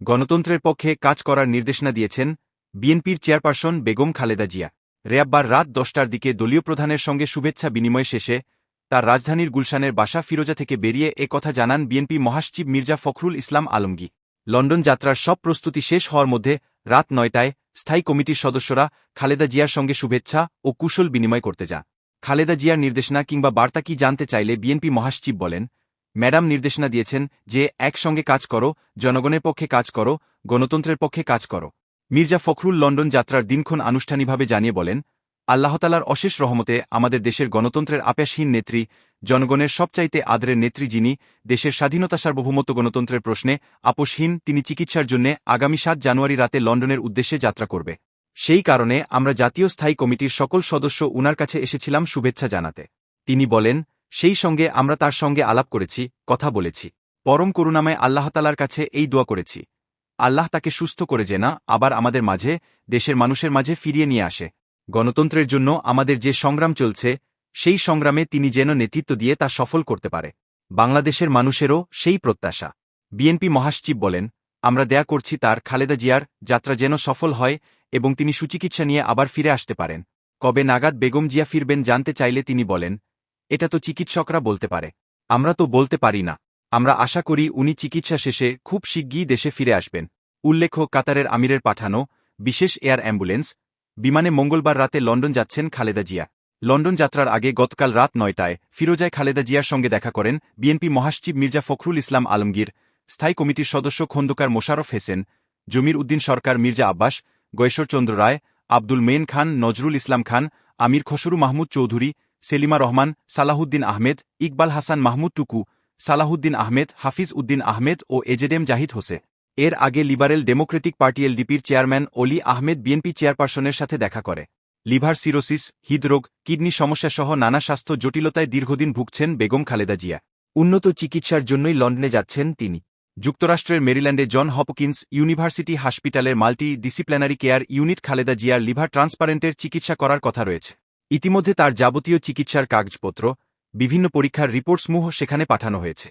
গণতন্ত্রের পক্ষে কাজ করার নির্দেশনা দিয়েছেন বিএনপির চেয়ারপারসন বেগম খালেদা জিয়া। রেয়াব্বার রাত দশটার দিকে দলীয় প্রধানের সঙ্গে শুভেচ্ছা বিনিময় শেষে তার রাজধানীর গুলশানের বাসা ফিরোজা থেকে বেরিয়ে এ কথা জানান বিএনপি মহাসচিব মির্জা ফখরুল ইসলাম আলমগী। লন্ডন যাত্রার সব প্রস্তুতি শেষ হওয়ার মধ্যে রাত নয়টায় স্থায়ী কমিটির সদস্যরা খালেদা জিয়ার সঙ্গে শুভেচ্ছা ও কুশল বিনিময় করতে যান। খালেদা জিয়ার নির্দেশনা কিংবা বার্তা কি জানতে চাইলে বিএনপি মহাসচিব বলেন ম্যাডাম নির্দেশনা দিয়েছেন যে, একসঙ্গে কাজ করো, জনগণের পক্ষে কাজ করো, গণতন্ত্রের পক্ষে কাজ করো। মির্জা ফখরুল লন্ডন যাত্রার দিনক্ষণ আনুষ্ঠানিকভাবে জানিয়ে বলেন আল্লাহতালার অশেষ রহমতে আমাদের দেশের গণতন্ত্রের আপ্যাসহীন নেত্রী, জনগণের সবচাইতে আদরের নেত্রী যিনি দেশের স্বাধীনতা সার্বভৌমত্ব গণতন্ত্রের প্রশ্নে আপোষহীন, তিনি চিকিৎসার জন্য আগামী সাত জানুয়ারি রাতে লন্ডনের উদ্দেশ্যে যাত্রা করবে। সেই কারণে আমরা জাতীয় স্থায়ী কমিটির সকল সদস্য উনার কাছে এসেছিলাম শুভেচ্ছা জানাতে। তিনি বলেন সেই সঙ্গে আমরা তার সঙ্গে আলাপ করেছি, কথা বলেছি। পরম করুণাময় আল্লাহতালার কাছে এই দোয়া করেছি। আল্লাহ তাকে সুস্থ করে যে না, আবার আমাদের মাঝে, দেশের মানুষের মাঝে ফিরিয়ে নিয়ে আসে। গণতন্ত্রের জন্য আমাদের যে সংগ্রাম চলছে, সেই সংগ্রামে তিনি যেন নেতৃত্ব দিয়ে তা সফল করতে পারে। বাংলাদেশের মানুষেরও সেই প্রত্যাশা। বিএনপি মহাসচিব বলেন, আমরা দেয়া করছি তার খালেদা জিয়ার যাত্রা যেন সফল হয় এবং তিনি সুচিকিৎসা নিয়ে আবার ফিরে আসতে পারেন। কবে নাগাদ বেগম জিয়া ফিরবেন জানতে চাইলে তিনি বলেন এটা তো চিকিৎসকরা বলতে পারে। আমরা তো বলতে পারি না। আমরা আশা করি উনি চিকিৎসা শেষে খুব শিগগিরই দেশে ফিরে আসবেন। উল্লেখ্য, কাতারের আমিরের পাঠানো বিশেষ এয়ার অ্যাম্বুলেন্স বিমানে মঙ্গলবার রাতে লন্ডন যাচ্ছেন খালেদা জিয়া। লন্ডন যাত্রার আগে গতকাল রাত নয়টায় ফিরোজায় খালেদা জিয়ার সঙ্গে দেখা করেন বিএনপি মহাসচিব মির্জা ফখরুল ইসলাম আলমগীর, স্থায়ী কমিটির সদস্য Khandakar Mosharraf Hossain, Jamir Uddin Sarkar Mirza Abbas Gayeshwar Chandra Roy, Abdul main Khan, Nazrul Islam Khan, Amir Khasru Mahmud Chowdhury Selima Rahman, Salahuddin Ahmed, Iqbal Hasan Mahmud Tuku, Salahuddin Ahmed, Hafiz Uddin Ahmed O A Z M Zahid Hossain এর আগে লিবারেল ডেমোক্রেটিক পার্টি এলডিপির চেয়ারম্যান অলি আহমেদ বিএনপি চেয়ারপারসনের সাথে দেখা করে। লিভার সিরোসিস, হৃদরোগ, কিডনি সমস্যাসহ নানা স্বাস্থ্য জটিলতায় দীর্ঘদিন ভুগছেন বেগম খালেদা জিয়া। উন্নত চিকিৎসার জন্যই লন্ডনে যাচ্ছেন তিনি। যুক্তরাষ্ট্রের মেরিল্যান্ডে জন হপকিন্স ইউনিভার্সিটি হাসপাতালের multi disciplinary care unit Khaleda জিয়ার লিভার ট্রান্সপারেন্টের চিকিৎসা করার কথা রয়েছে। ইতিমধ্যে তার যাবতীয় চিকিৎসার কাগজপত্র বিভিন্ন পরীক্ষার রিপোর্টসমূহ সেখানে পাঠানো হয়েছে।